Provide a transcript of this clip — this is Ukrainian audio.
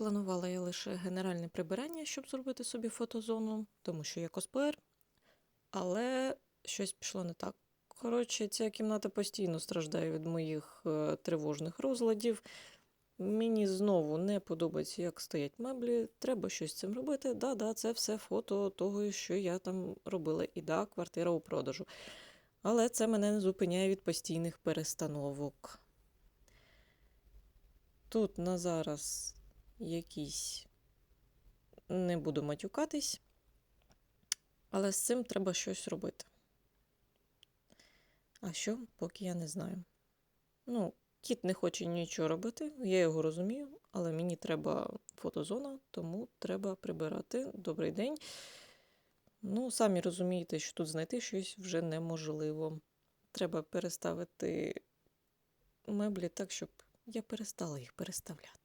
Планувала я лише генеральне прибирання, щоб зробити собі фотозону, тому що я косплеєр, але щось пішло не так. Коротше, ця кімната постійно страждає від моїх е, тривожних розладів. Мені знову не подобається, як стоять меблі. Треба щось з цим робити. Да-да, це все фото того, що я там робила. І да, квартира у продажу. Але це мене не зупиняє від постійних перестановок. Тут на зараз якісь не буду матюкатись, але з цим треба щось робити. А що, поки я не знаю. Ну, кіт не хоче нічого робити, я його розумію, але мені треба фотозона, тому треба прибирати. Добрий день. Ну, самі розумієте, що тут знайти щось вже неможливо. Треба переставити меблі так, щоб я перестала їх переставляти.